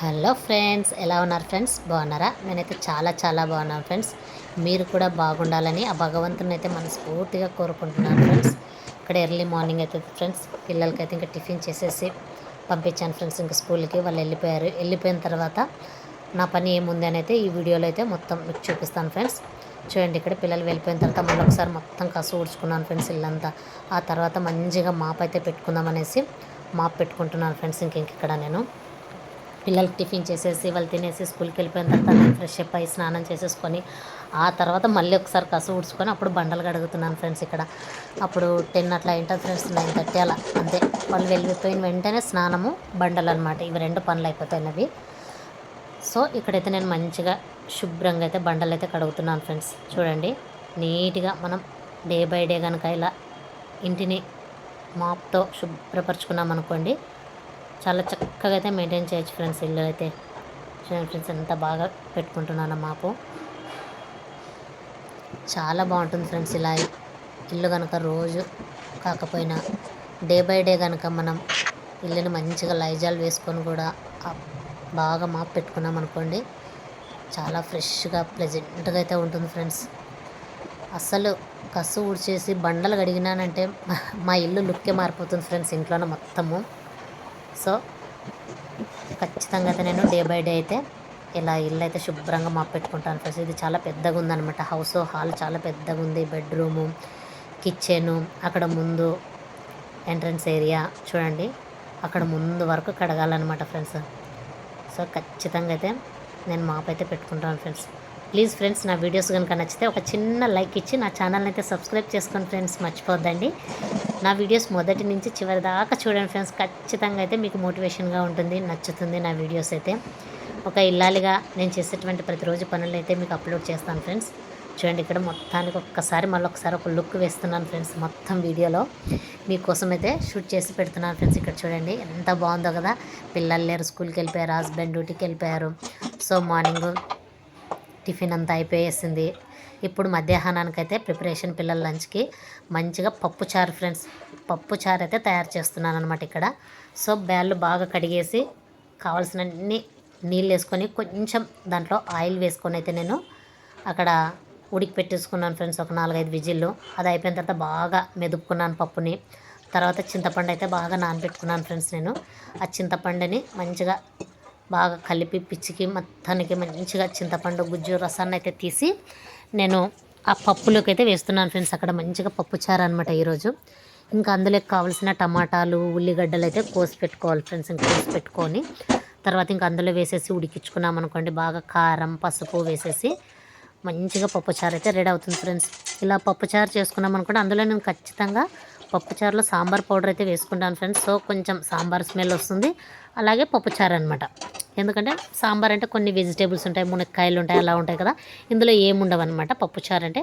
Hello friends ఎలా ఉన్నారు friends? బాగున్నారా? నేనైతే చాలా చాలా బాగున్నాను ఫ్రెండ్స్. మీరు కూడా బాగుండాలని ఆ భగవంతుని అయితే మనస్ఫూర్తిగా కోరుకుంటున్నాను ఫ్రెండ్స్. ఇక్కడ ఎర్లీ మార్నింగ్ అయితే ఫ్రెండ్స్ పిల్లలకైతే ఇంకా టిఫిన్ చేసేసి పంపించాను ఫ్రెండ్స్. ఇంకా స్కూల్కి వాళ్ళు వెళ్ళిపోయారు. వెళ్ళిపోయిన తర్వాత నా పని ఏముంది అని అయితే ఈ వీడియోలో అయితే మొత్తం మీకు చూపిస్తాను ఫ్రెండ్స్. చూడండి ఇక్కడ పిల్లలు వెళ్ళిపోయిన తర్వాత మళ్ళీ ఒకసారి మొత్తం కసు ఊడ్చుకున్నాను ఫ్రెండ్స్ ఇల్లంతా. ఆ తర్వాత మంచిగా మాప్ అయితే పెట్టుకుందాం అనేసి మాప్ పెట్టుకుంటున్నాను ఫ్రెండ్స్. ఇంక ఇక్కడ నేను. పిల్లలకి టిఫిన్ చేసేసి వాళ్ళు తినేసి స్కూల్కి వెళ్ళిపోయిన తర్వాత నేను ఫ్రెష్ అప్ అయ్యి స్నానం చేసేసుకొని ఆ తర్వాత మళ్ళీ ఒకసారి కసు ఊడ్చుకొని అప్పుడు బండలు కడుగుతున్నాను ఫ్రెండ్స్ ఇక్కడ. అప్పుడు టెన్ అట్లా ఏంటో ఫ్రెండ్స్ నైన్ థర్టీ అలా అంతే. వాళ్ళు వెళ్ళిపోయిన వెంటనే స్నానము బండలు అనమాట ఇవి రెండు పనులు అయిపోతాయినవి. సో ఇక్కడైతే నేను మంచిగా శుభ్రంగా అయితే బండలు అయితే కడుగుతున్నాను ఫ్రెండ్స్. చూడండి నీట్గా మనం డే బై డే కనుక ఇలా ఇంటిని మాప్తో శుభ్రపరచుకున్నాం అనుకోండి చాలా చక్కగా అయితే మెయింటైన్ చేయొచ్చు ఫ్రెండ్స్ ఇల్లు అయితే. చూడండి ఫ్రెండ్స్ ఎంత బాగా పెట్టుకుంటున్నాను మాపు. చాలా బాగుంటుంది ఫ్రెండ్స్ ఇలా ఇల్లు కనుక రోజు కాకపోయినా డే బై డే కనుక మనం ఇల్లుని మంచిగా లైజాల్ వేసుకొని కూడా బాగా మాపు పెట్టుకున్నాం అనుకోండి చాలా ఫ్రెష్గా ప్లెజెంట్గా అయితే ఉంటుంది ఫ్రెండ్స్. అస్సలు కసు ఊడ్చేసి బండలు కడిగినానంటే మా ఇల్లు లుక్కే మారిపోతుంది ఫ్రెండ్స్ ఇంట్లోనే మొత్తము. సో ఖచ్చితంగా అయితే నేను డే బై డే అయితే ఇలా ఇల్లు అయితే శుభ్రంగా మా పెట్టుకుంటాను ఫ్రెండ్స్. ఇది చాలా పెద్దగా ఉందనమాట హౌస్ హాల్ చాలా పెద్దగా ఉంది. బెడ్రూము కిచెను అక్కడ ముందు ఎంట్రన్స్ ఏరియా చూడండి. అక్కడ ముందు వరకు కడగాలన్నమాట ఫ్రెండ్స్. సో ఖచ్చితంగా అయితే నేను మాపైతే అయితే పెట్టుకుంటాను ఫ్రెండ్స్. ప్లీజ్ ఫ్రెండ్స్ నా వీడియోస్ కనుక నచ్చితే ఒక చిన్న లైక్ ఇచ్చి నా ఛానల్ని అయితే సబ్స్క్రైబ్ చేసుకోండి ఫ్రెండ్స్ మర్చిపోద్దండి నా వీడియోస్ మొదటి నుంచి చివరి దాకా చూడండి ఫ్రెండ్స్ ఖచ్చితంగా అయితే మీకు మోటివేషన్గా ఉంటుంది నచ్చుతుంది నా వీడియోస్ అయితే. ఒక ఇల్లాలిగా నేను చేసేటువంటి ప్రతిరోజు పనులు అయితే మీకు అప్లోడ్ చేస్తాను ఫ్రెండ్స్. చూడండి ఇక్కడ మొత్తానికి ఒక్కసారి మళ్ళీ ఒకసారి ఒక లుక్ వేస్తున్నాను ఫ్రెండ్స్ మొత్తం వీడియోలో. మీకోసం అయితే షూట్ చేసి పెడుతున్నాను ఫ్రెండ్స్ ఇక్కడ చూడండి ఎంత బాగుందో కదా. పిల్లలు లేరు స్కూల్కి వెళ్ళిపోయారు హస్బెండ్ డ్యూటీకి వెళ్ళిపోయారు. సో మార్నింగ్ టిఫిన్ అంతా అయిపోయేసింది. ఇప్పుడు మధ్యాహ్నానికి అయితే ప్రిపరేషన్ పిల్లల లంచ్కి మంచిగా పప్పు చారు ఫ్రెండ్స్ పప్పు చారు అయితే తయారు చేస్తున్నాను అనమాట ఇక్కడ. సో బ్యాళ్ళు బాగా కడిగేసి కావాల్సినన్ని నీళ్ళు వేసుకొని కొంచెం దాంట్లో ఆయిల్ వేసుకొని అయితే నేను అక్కడ ఉడికి పెట్టేసుకున్నాను ఫ్రెండ్స్ ఒక నాలుగైదు విజిల్లు. అది అయిపోయిన తర్వాత బాగా మెదుపుకున్నాను పప్పుని. తర్వాత చింతపండు అయితే బాగా నానబెట్టుకున్నాను ఫ్రెండ్స్ నేను. ఆ చింతపండుని మంచిగా బాగా కలిపి పిచ్చికి మొత్తానికి మంచిగా చింతపండు గుజ్జు రసాన్ని అయితే తీసి నేను ఆ పప్పులోకి అయితే వేస్తున్నాను ఫ్రెండ్స్. అక్కడ మంచిగా పప్పు చారు అనమాట ఈరోజు. ఇంకా అందులోకి కావాల్సిన టమాటాలు ఉల్లిగడ్డలు అయితే కోసి పెట్టుకోవాలి ఫ్రెండ్స్. ఇంకా కోసి పెట్టుకొని తర్వాత ఇంకా అందులో వేసేసి ఉడికించుకున్నాం అనుకోండి. బాగా కారం పసుపు వేసేసి మంచిగా పప్పుచారు అయితే రెడీ అవుతుంది ఫ్రెండ్స్. ఇలా పప్పుచారు చేసుకున్నాం అనుకోండి. అందులో నేను ఖచ్చితంగా పప్పుచారులో సాంబార్ పౌడర్ అయితే వేసుకుంటాను ఫ్రెండ్స్. సో కొంచెం సాంబార్ స్మెల్ వస్తుంది. అలాగే పప్పుచారు అనమాట ఎందుకంటే సాంబార్ అంటే కొన్ని వెజిటేబుల్స్ ఉంటాయి మునక్కాయలు ఉంటాయి అలా ఉంటాయి కదా. ఇందులో ఏముండవు అనమాట పప్పుచారు అంటే.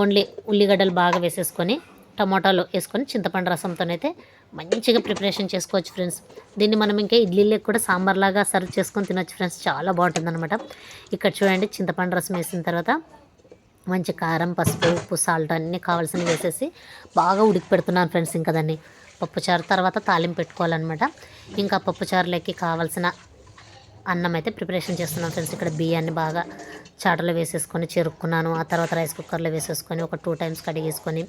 ఓన్లీ ఉల్లిగడ్డలు బాగా వేసేసుకొని టమాటాలు వేసుకొని చింతపండు రసంతోనైతే మంచిగా ప్రిపరేషన్ చేసుకోవచ్చు ఫ్రెండ్స్. దీన్ని మనం ఇంకా ఇడ్లీలకు కూడా సాంబార్ లాగా సర్వ్ చేసుకొని తినొచ్చు ఫ్రెండ్స్. చాలా బాగుంటుంది అనమాట ఇక్కడ చూడండి చింతపండు రసం వేసిన తర్వాత మంచి కారం పసుపు ఉప్పు సాల్ట్ అన్నీ కావాల్సినవి వేసేసి బాగా ఉడికి పెడుతున్నాను ఫ్రెండ్స్ ఇంకా దాన్ని. పప్పుచారు తర్వాత తాలింపు పెట్టుకోవాలన్నమాట. ఇంకా పప్పుచారులకి కావాల్సిన అన్నం అయితే ప్రిపరేషన్ చేస్తున్నాను ఫ్రెండ్స్. ఇక్కడ బియ్యాన్ని బాగా చాటలో వేసేసుకొని చెరుక్కున్నాను. ఆ తర్వాత రైస్ కుక్కర్లో వేసేసుకొని ఒక టూ టైమ్స్ కడిగేసుకొని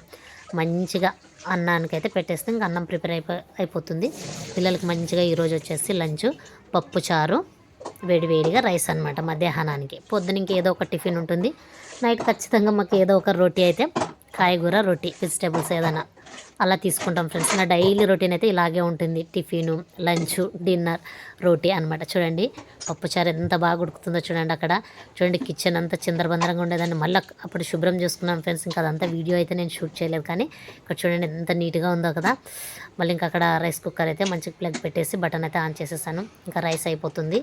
మంచిగా అన్నానికి అయితే పెట్టేస్తే ఇంకా అన్నం ప్రిపేర్ అయిపో అయిపోతుంది. పిల్లలకి మంచిగా ఈరోజు వచ్చేసి లంచ్ పప్పు చారు వేడివేడిగా రైస్ అనమాట మధ్యాహ్నానికి. పొద్దున ఏదో ఒక టిఫిన్ ఉంటుంది. నైట్ ఖచ్చితంగా మాకు ఏదో ఒక రొటీ అయితే కాయగూర రొటీ వెజిటేబుల్స్ ఏదైనా అలా తీసుకుంటాం ఫ్రెండ్స్. నా డైలీ రొటీన్ అయితే ఇలాగే ఉంటుంది. టిఫిను లంచ్ డిన్నర్ రోటీ అనమాట చూడండి పప్పుచారు ఎంత బాగా ఉడుకుతుందో చూడండి అక్కడ. చూడండి కిచెన్ అంతా చిందరబందరంగా ఉండేదాన్ని మళ్ళీ అప్పుడు శుభ్రం చేసుకున్నాను ఫ్రెండ్స్. ఇంకా అదంతా వీడియో అయితే నేను షూట్ చేయలేదు కానీ ఇక్కడ చూడండి ఎంత నీట్గా ఉందో కదా. మళ్ళీ ఇంకా అక్కడ రైస్ కుక్కర్ అయితే మంచిగా ప్లగ్ పెట్టేసి బటన్ అయితే ఆన్ చేసేసాను. ఇంకా రైస్ అయిపోతుంది.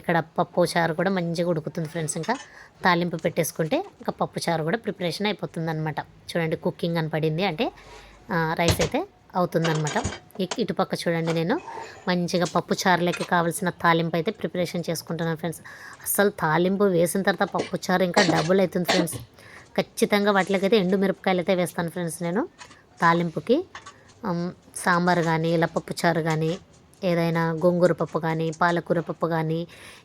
ఇక్కడ పప్పు చారు కూడా మంచిగా ఉడుకుతుంది ఫ్రెండ్స్ ఇంకా. తాలింపు పెట్టేసుకుంటే ఇంకా పప్పు చారు కూడా ప్రిపరేషన్ అయిపోతుంది అనమాట చూడండి కుకింగ్ అని పడింది అంటే రైస్ అయితే అవుతుందన్నమాట. ఇటుపక్క చూడండి నేను. మంచిగా పప్పు చారులకి కావాల్సిన తాలింపు అయితే ప్రిపరేషన్ చేసుకుంటున్నాను ఫ్రెండ్స్. అసలు తాలింపు వేసిన తర్వాత పప్పు చారు ఇంకా డబుల్ అవుతుంది ఫ్రెండ్స్. ఖచ్చితంగా వాటికైతే ఎండు మిరపకాయలు అయితే వేస్తాను ఫ్రెండ్స్ నేను. తాలింపుకి సాంబార్ కానీ ఇలా పప్పు చారు కానీ ఏదైనా గోంగూర పప్పు కానీ పాలకూర పప్పు కానీ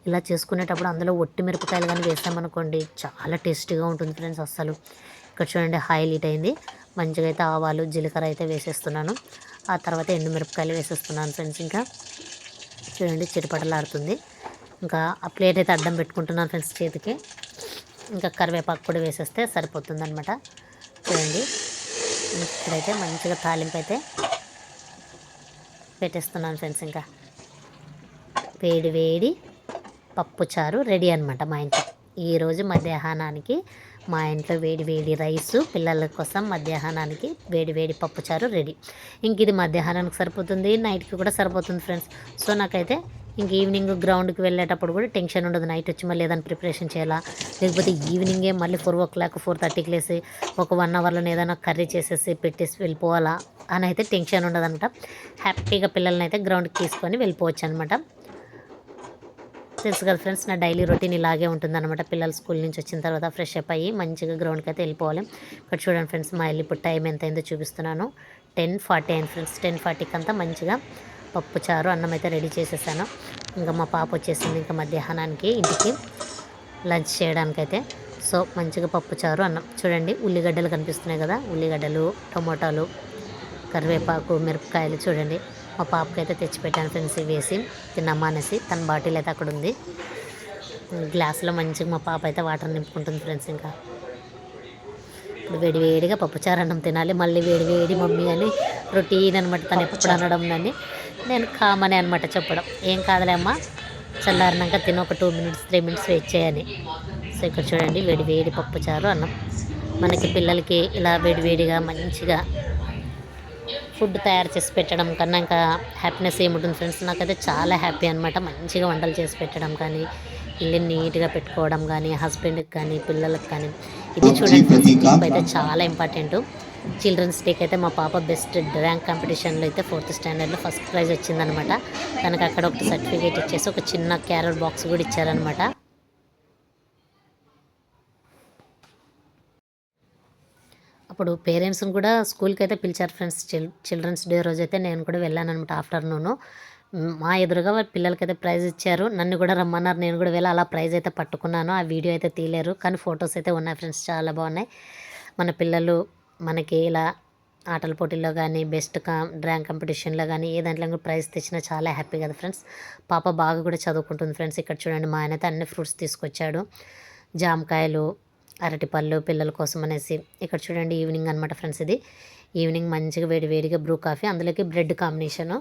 ఇలా చేసుకునేటప్పుడు అందులో ఒట్టి మిరపకాయలు కానీ వేసామనుకోండి చాలా టేస్టీగా ఉంటుంది ఫ్రెండ్స్ అస్సలు. ఇక్కడ చూడండి హైలైట్ అయింది. మంచిగా అయితే ఆవాలు జీలకర్ర అయితే వేసేస్తున్నాను. ఆ తర్వాత ఎండుమిరపకాయలు వేసేస్తున్నాను ఫ్రెండ్స్ ఇంకా. చూడండి చిటపటలాడుతుంది. ఇంకా ఆ ప్లేట్ అయితే అడ్డం పెట్టుకుంటున్నాను ఫ్రెండ్స్ చేతికి. ఇంకా కరివేపాకు కూడా వేసేస్తే సరిపోతుంది అనమాట చూడండి. ఇక్కడైతే మంచిగా తాలింపు అయితే పెట్టేస్తున్నాను ఫ్రెండ్స్ ఇంకా. వేడి వేడి పప్పు చారు రెడీ అనమాట మా ఇంట్లో. ఈరోజు మధ్యాహ్నానికి మా ఇంట్లో వేడి వేడి రైసు పిల్లల కోసం మధ్యాహ్నానికి వేడి వేడి పప్పు చారు రెడీ. ఇంక ఇది మధ్యాహ్నానికి సరిపోతుంది నైట్కి కూడా సరిపోతుంది ఫ్రెండ్స్. సో నాకైతే ఇంక ఈవినింగ్ గ్రౌండ్కి వెళ్ళేటప్పుడు కూడా టెన్షన్ ఉండదు. నైట్ వచ్చి మళ్ళీ ఏదైనా ప్రిపరేషన్ చేయాలా? లేకపోతే ఈవినింగే మళ్ళీ ఫోర్ ఓ క్లాక్ ఫోర్ థర్టీకి లేసి ఒక వన్ అవర్లో ఏదైనా కర్రీ చేసేసి పెట్టేసి వెళ్ళిపోవాలా? అని అయితే టెన్షన్ ఉండదు అనమాట హ్యాపీగా పిల్లల్ని అయితే గ్రౌండ్కి తీసుకొని వెళ్ళిపోవచ్చు అనమాట తెలుసు కదా ఫ్రెండ్స్ నా డైలీ రొటీన్ ఇలాగే ఉంటుందన్నమాట. పిల్లలు స్కూల్ నుంచి వచ్చిన తర్వాత ఫ్రెష్ అప్ అయ్యి మంచిగా గ్రౌండ్కి అయితే వెళ్ళిపోవాలి. ఇక్కడ చూడండి ఫ్రెండ్స్ మా ఇల్లు ఇప్పుడు టైం ఎంత అయిందో చూపిస్తున్నాను. టెన్ ఫార్టీ అయింది ఫ్రెండ్స్ టెన్ ఫార్టీకి అంతా మంచిగా పప్పు చారు అన్నం అయితే రెడీ చేసేసాను. ఇంకా మా పాప వచ్చేసింది ఇంకా మధ్యాహ్నానికి ఇంటికి లంచ్ చేయడానికైతే. సో మంచిగా పప్పు చారు అన్నం. చూడండి ఉల్లిగడ్డలు కనిపిస్తున్నాయి కదా? ఉల్లిగడ్డలు టమోటాలు కరివేపాకు మిరపకాయలు చూడండి. మా పాపకి అయితే తెచ్చిపెట్టాను ఫ్రెండ్స్ ఇవి వేసి. తిన్నమ్మా అనేసి తన బాటిల్ అయితే అక్కడ ఉంది. గ్లాస్లో మంచిగా మా పాప అయితే వాటర్ నింపుకుంటుంది ఫ్రెండ్స్ ఇంకా. ఇప్పుడు వేడి వేడిగా పప్పుచారు అన్నం తినాలి. మళ్ళీ వేడి వేడి మమ్మీ అని రొటీన్ అనమాట తను ఎప్పుడు అనడం అని నేను కామనే అనమాట చెప్పడం. ఏం కాదులే అమ్మా. చల్లారినాక తిని ఒక two minutes three minutes wait చేయని. సో ఇక్కడ చూడండి వేడి వేడి పప్పుచారు అన్నం. మనకి పిల్లలకి ఇలా వేడి వేడిగా మంచిగా ఫుడ్ తయారు చేసి పెట్టడం కన్నా ఇంకా హ్యాపీనెస్ ఏముంటుంది ఫ్రెండ్స్ నాకైతే చాలా హ్యాపీ అనమాట మంచిగా వంటలు చేసి పెట్టడం కానీ ఇల్లు నీట్గా పెట్టుకోవడం కానీ హస్బెండ్కి కానీ పిల్లలకు కానీ. ఇది చూడండి అయితే చాలా ఇంపార్టెంట్ చిల్డ్రన్స్ డేకి అయితే మా పాప బెస్ట్ ర్యాంక్ కాంపిటీషన్లో అయితే ఫోర్త్ స్టాండర్డ్లో ఫస్ట్ ప్రైజ్ వచ్చిందనమాట. తనకు అక్కడ ఒక సర్టిఫికేట్ ఇచ్చేసి ఒక చిన్న క్యారర్ బాక్స్ కూడా ఇచ్చారనమాట. అప్పుడు పేరెంట్స్ని కూడా స్కూల్కి అయితే పిలిచారు ఫ్రెండ్స్ చిల్ చిల్డ్రన్స్ డే రోజు అయితే నేను కూడా వెళ్ళాను అనమాట ఆఫ్టర్నూను. మా ఎదురుగా పిల్లలకి పిల్లలకైతే ప్రైజ్ ఇచ్చారు. నన్ను కూడా రమ్మన్నారు. నేను కూడా వెళ్ళి అలా ప్రైజ్ అయితే పట్టుకున్నాను. ఆ వీడియో అయితే తీయలేరు. కానీ ఫొటోస్ అయితే ఉన్నాయి ఫ్రెండ్స్. చాలా బాగున్నాయి. మన పిల్లలు మనకి ఇలా ఆటల పోటీల్లో కానీ బెస్ట్ కా డ్రాయింగ్ కాంపిటీషన్లో కానీ ఏ దాంట్లో కూడా ప్రైజ్ తెచ్చినా చాలా హ్యాపీ కదా ఫ్రెండ్స్. పాప బాగా కూడా చదువుకుంటుంది ఫ్రెండ్స్. ఇక్కడ చూడండి మా ఆయన అయితే అన్ని ఫ్రూట్స్ తీసుకొచ్చాడు. జామకాయలు అరటిపళ్ళు పిల్లల కోసం అనేసి. ఇక్కడ చూడండి ఈవినింగ్ అనమాట ఫ్రెండ్స్ ఇది. ఈవినింగ్ మంచిగా వేడి వేడిగా బ్రూ కాఫీ అందులోకి బ్రెడ్ కాంబినేషను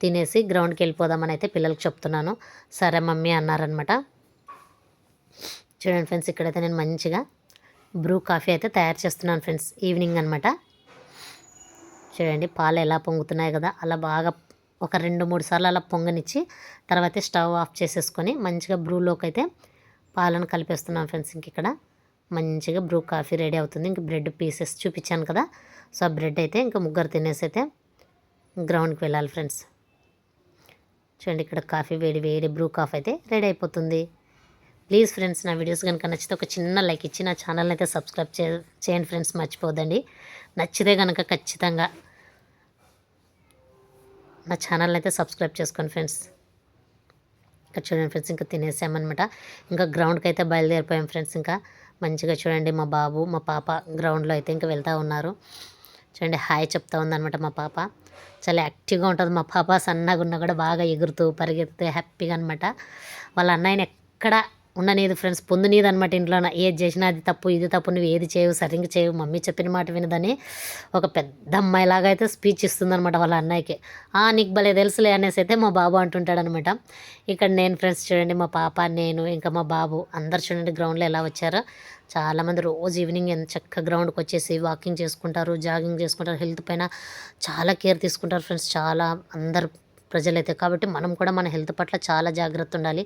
తినేసి గ్రౌండ్కి వెళ్ళిపోదామని అయితే పిల్లలకు చెప్తున్నాను. సరే మమ్మీ అన్నారనమాట చూడండి ఫ్రెండ్స్ ఇక్కడైతే నేను మంచిగా బ్రూ కాఫీ అయితే తయారు చేస్తున్నాను ఫ్రెండ్స్. ఈవినింగ్ అనమాట చూడండి పాలు ఎలా పొంగుతున్నాయి కదా అలా బాగా ఒక రెండు మూడు సార్లు అలా పొంగనిచ్చి తర్వాత స్టవ్ ఆఫ్ చేసేసుకొని మంచిగా బ్రూలోకి అయితే పాలను కలిపేస్తున్నాను ఫ్రెండ్స్. ఇంక ఇక్కడ మంచిగా బ్రూ కాఫీ రెడీ అవుతుంది. ఇంక బ్రెడ్ పీసెస్ చూపించాను కదా సో ఆ బ్రెడ్ అయితే ఇంకా ముగ్గురు తినేసి అయితే గ్రౌండ్కి వెళ్ళాలి ఫ్రెండ్స్. చూడండి ఇక్కడ కాఫీ వేడి వేడి బ్రూ కాఫీ అయితే రెడీ అయిపోతుంది. ప్లీజ్ ఫ్రెండ్స్ నా వీడియోస్ కనుక నచ్చితే ఒక చిన్న లైక్ ఇచ్చి నా ఛానల్ని అయితే సబ్స్క్రైబ్ చే చేయండి ఫ్రెండ్స్ మర్చిపోదండి నచ్చితే కనుక ఖచ్చితంగా నా ఛానల్ని అయితే సబ్స్క్రైబ్ చేసుకోండి ఫ్రెండ్స్. ఇంకా చూడండి ఫ్రెండ్స్ ఇంకా తినేసామన్నమాట. ఇంకా గ్రౌండ్కి అయితే బయలుదేరిపోయాం ఫ్రెండ్స్ ఇంకా మంచిగా చూడండి మా బాబు మా పాప గ్రౌండ్లో అయితే ఇంకా వెళ్తూ ఉన్నారు. చూడండి హాయ్ చెప్తా ఉందన్నమాట మా పాప. చాలా యాక్టివ్గా ఉంటుంది. మా పాప సన్నగా ఉన్నా కూడా బాగా ఎగురుతూ పరిగెత్తుతూ హ్యాపీగా అనమాట వాళ్ళ అన్నయ్యని ఎక్కడ ఉండనేది ఫ్రెండ్స్ పొందునీదు అనమాట ఇంట్లో ఏది చేసినా అది తప్పు ఇది తప్పు నువ్వు ఏది చేయవు సరిగ్గా చేయవు. మమ్మీ చెప్పిన మాట వినదని ఒక పెద్ద అమ్మాయిలాగా అయితే స్పీచ్ ఇస్తుందనమాట వాళ్ళ అన్నయ్యకి. ఆ నీకు భలే తెలుసులే అనేసి అయితే మా బాబు అంటుంటాడనమాట ఇక్కడ నేను ఫ్రెండ్స్ చూడండి మా పాప నేను ఇంకా మా బాబు అందరు చూడండి గ్రౌండ్లో ఎలా వచ్చారో. చాలామంది రోజు ఈవినింగ్ ఎంత చక్కగా గ్రౌండ్కి వచ్చేసి వాకింగ్ చేసుకుంటారు జాగింగ్ చేసుకుంటారు హెల్త్ పైన చాలా కేర్ తీసుకుంటారు ఫ్రెండ్స్. చాలా అందరు ప్రజలైతే. కాబట్టి మనం కూడా మన హెల్త్ పట్ల చాలా జాగ్రత్త ఉండాలి.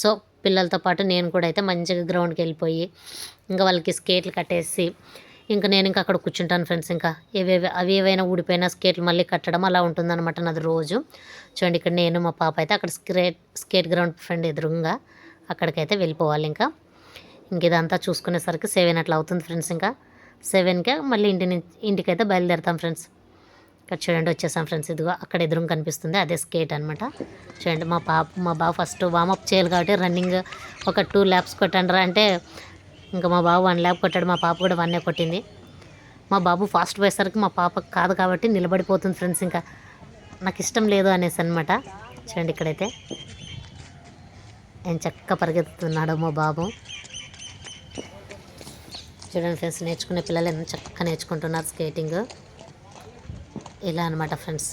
సో పిల్లలతో పాటు నేను కూడా అయితే మంచిగా గ్రౌండ్కి వెళ్ళిపోయి ఇంకా వాళ్ళకి స్కేట్లు కట్టేసి ఇంకా నేను ఇంకా అక్కడ కూర్చుంటాను ఫ్రెండ్స్ ఇంకా. ఏవేవి అవి ఏవైనా ఊడిపోయినా స్కేట్లు మళ్ళీ కట్టడం అలా ఉంటుందన్నమాట నాది రోజు. చూడండి ఇక్కడ నేను మా పాప అయితే అక్కడ స్కేట్ స్కేట్ గ్రౌండ్ ఫ్రెండ్ ఎదురుగా అక్కడికైతే వెళ్ళిపోవాలి ఇంకా. ఇంక ఇదంతా చూసుకునేసరికి సెవెన్ అట్లా అవుతుంది ఫ్రెండ్స్ ఇంకా. సెవెన్కే మళ్ళీ ఇంటి నుంచి ఇంటికైతే బయలుదేరుతాం ఫ్రెండ్స్. ఇక్కడ చూడండి వచ్చేసాం ఫ్రెండ్స్ ఇదిగో అక్కడ ఎదురు కనిపిస్తుంది. అదే స్కేట్ అనమాట చూడండి మా పాప మా బాబు ఫస్ట్ వామప్ చేయాలి కాబట్టి రన్నింగ్ ఒక టూ ల్యాబ్స్ కొట్టండి అంటే ఇంకా మా బాబు వన్ ల్యాబ్ కొట్టాడు మా పాప కూడా వన్నే కొట్టింది. మా బాబు ఫాస్ట్ పోయేసరికి మా పాప కాదు కాబట్టి నిలబడిపోతుంది ఫ్రెండ్స్ ఇంకా. నాకు ఇష్టం లేదు అనేసి అనమాట చూడండి ఇక్కడైతే. నేను చక్క పరిగెత్తుతున్నాడు మా బాబు. చూడండి ఫ్రెండ్స్ నేర్చుకునే పిల్లలు ఎంత చక్కగా నేర్చుకుంటున్నారు స్కేటింగ్ ఇలా అనమాట ఫ్రెండ్స్.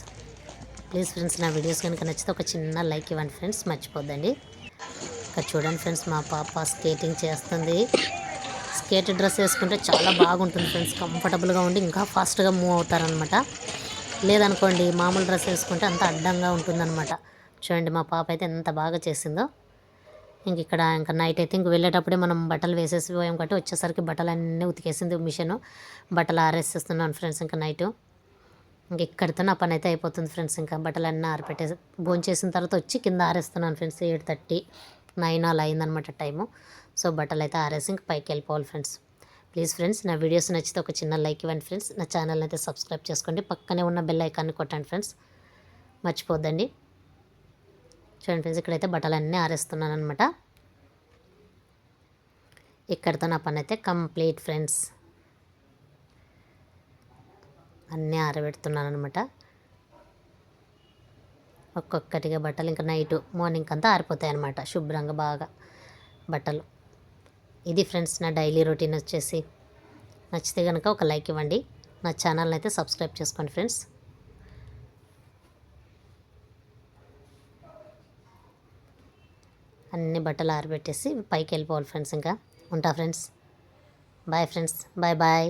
ప్లీజ్ ఫ్రెండ్స్ నా వీడియోస్ కనుక నచ్చితే ఒక చిన్న లైక్ ఇవ్వండి ఫ్రెండ్స్ మర్చిపోద్దండి. ఇక్కడ చూడండి ఫ్రెండ్స్ మా పాప స్కేటింగ్ చేస్తుంది. స్కేట్ డ్రెస్ వేసుకుంటే చాలా బాగుంటుంది ఫ్రెండ్స్ కంఫర్టబుల్గా ఉండి ఇంకా ఫాస్ట్గా మూవ్ అవుతారనమాట లేదనుకోండి మామూలు డ్రెస్ వేసుకుంటే అంత అడ్డంగా ఉంటుందన్నమాట. చూడండి మా పాప అయితే ఎంత బాగా చేసిందో. ఇంక ఇక్కడ ఇంకా నైట్ అయితే ఇంక వెళ్ళేటప్పుడే మనం బట్టలు వేసేసి పోయాం కాబట్టి వచ్చేసరికి బట్టలు అన్నీ ఉతికేసింది మిషన్. బట్టలు ఆరేసేస్తున్నాను ఫ్రెండ్స్ ఇంకా నైటు. ఇంక ఇక్కడితో నా పని అయితే అయిపోతుంది ఫ్రెండ్స్ ఇంకా. బట్టలు అన్నీ ఆరిపెట్టేసి భోంచేసిన తర్వాత వచ్చి కింద ఆరేస్తున్నాను ఫ్రెండ్స్. ఎయిట్ థర్టీ నైన్ అలా అయిందనమాట టైము. సో బట్టలు అయితే ఆరేసి ఇంక పైకి వెళ్ళిపోవాలి ఫ్రెండ్స్. ప్లీజ్ ఫ్రెండ్స్ నా వీడియోస్ నచ్చితే ఒక చిన్న లైక్ ఇవ్వండి ఫ్రెండ్స్. నా ఛానల్ అయితే సబ్స్క్రైబ్ చేసుకోండి. పక్కనే ఉన్న బెల్ ఐకాన్ని కొట్టండి ఫ్రెండ్స్. మర్చిపోద్దండి. చూడండి ఫ్రెండ్స్ ఇక్కడైతే బట్టలు అన్నీ ఆరేస్తున్నాను అనమాట ఇక్కడితో నా పని అయితే కంప్లీట్ ఫ్రెండ్స్. అన్నీ ఆరబెడుతున్నాను అనమాట ఒక్కొక్కటిగా బట్టలు ఇంకా నైట్ మార్నింగ్ అంతా ఆరిపోతాయి అనమాట శుభ్రంగా బాగా బట్టలు. ఇది ఫ్రెండ్స్ నా డైలీ రొటీన్ వచ్చేసి. నచ్చితే కనుక ఒక లైక్ ఇవ్వండి. నా ఛానల్ని అయితే సబ్స్క్రైబ్ చేసుకోండి ఫ్రెండ్స్. అన్ని బట్టలు ఆరబెట్టేసి పైకి వెళ్ళిపోవాలి ఫ్రెండ్స్ ఇంకా. ఉంటా friends. Bye friends. Bye bye.